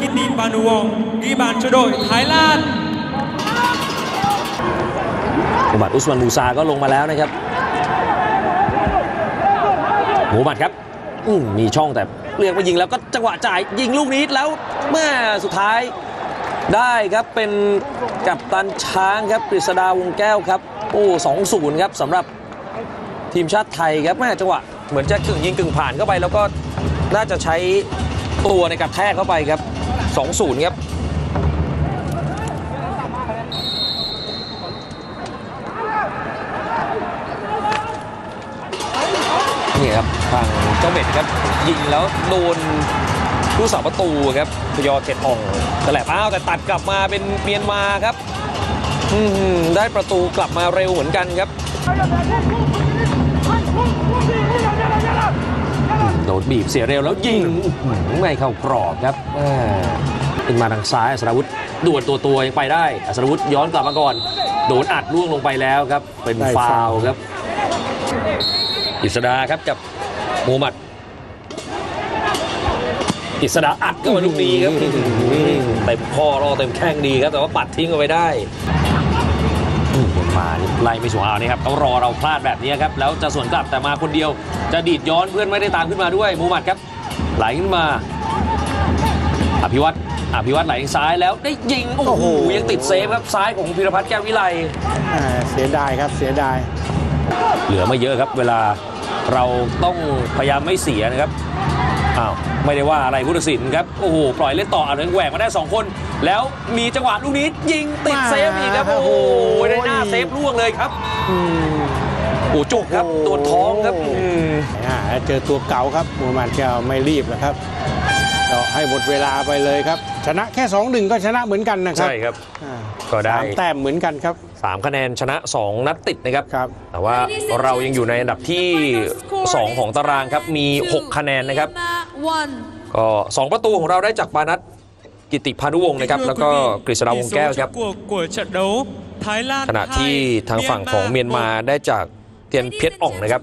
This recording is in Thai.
Kitty Panuwong ghi bàn cho đội Thái Lan มูฮัมหมัดอุสมานมูซาก็ลงมาแล้วนะครับมูฮัมหมัดครับมมีช่องแต่เรียกมายิงแล้วก็จังหวะจ่ายยิงลูกนี้แล้วเมื่อสุดท้ายได้ครับเป็นกัปตันช้างครับกฤษดาวงแก้วครับโอ้สองศูนย์ครับสำหรับทีมชาติไทยครับแม่จังหวะเหมือนจะกึ่งยิงกึ่งผ่านเข้าไป แล้วก็น่าจะใช้ตัวในการแทกเข้าไปครับ สองศูนย์ครับนี่ครับทางเจ้าเบ็ดครับ ยิงแล้วโดนผู้สาประตูครับพยอเขตอ่องแต่แหลบอ้าวแต่ตัดกลับมาเป็นเมียนมาครับได้ประตูกลับมาเร็วเหมือนกันครับโดนบีบเสียเร็วแล้วยิงไม่เข้ากรอบครับ ขึ้นมาทางซ้ายอัศรวุธดวลตัวตัวๆยังไปได้อัศรวุธย้อนกลับมาก่อน โดนอัดล่วงลงไปแล้วครับ เป็นได้ฟาฟาววล์ล์ครับ อิสดาครับกับมูฮัมหมัด อิสดาอัดก็มาลูกนี้ครับเต็มข้อรอเต็มแข้งดีครับ แต่ว่าปัดทิ้งเอาไว้ได้อืมมานี่ไล่ไม่สวยเอานี่ครับเขารอเราพลาดแบบนี้ครับ แล้วจะสวนกลับแต่มาคนเดียว จะดีดย้อนเพื่อนไม่ได้ตามขึ้นมาด้วยมูฮัมหมัดครับ ไหลขึ้นมาอ ภิวัตรอภิวัตรไหลซ้ายแล้วได้ยิง โอ้โอ้โหโห ยังติดเซฟครับ ซ้ายของพิรพัฒน์แก้ววิไลอ่าเสียดายครับเสียดาย เหลือไม่เยอะครับ เวลาเราต้องพยายามไม่เสียนะครับอ้าวไม่ได้ว่าอะไรพุทธศิลป์ครับ โอ้โห ปล่อยเล่นต่อเอาเลยแหวกมาได้ 2 คน แล้วมีจังหวะลูกนี้ยิงติดเซฟอีกครับ โอ้โหได้หน้าเซฟล่วงเลยครับโอ้โหจุกครับโดนท้องครับอืมอ่าเจอตัวเก่าครับมูฮัมหมัดแก้วไม่รีบแล้วครับ ก็ให้หมดเวลาไปเลยครับ ชนะแค่2 1ก็ชนะเหมือนกันนะครับใช่ครับ อ่าก็ได้ สามแต้มเหมือนกันครับ 3 คะแนนชนะ 2 นัดติดนะครับ ครับ แต่ว่าเรายังอยู่ในอันดับที่ 2 ของตารางครับ มี 6 คะแนนนะครับ One. ก็ 2 ประตูของเราได้จากปานัทกิติพานุวงศ์นะครับ Kính thưa แล้วก็ quý vị, กฤษดาวงแก้ว tỷ số ครับ chung cuộc của trận đấu Thái Lan ขณะที่ 2, ทางฝั่งของเมียนมา1ได้จากเทียนเพียรอ่องนะครับ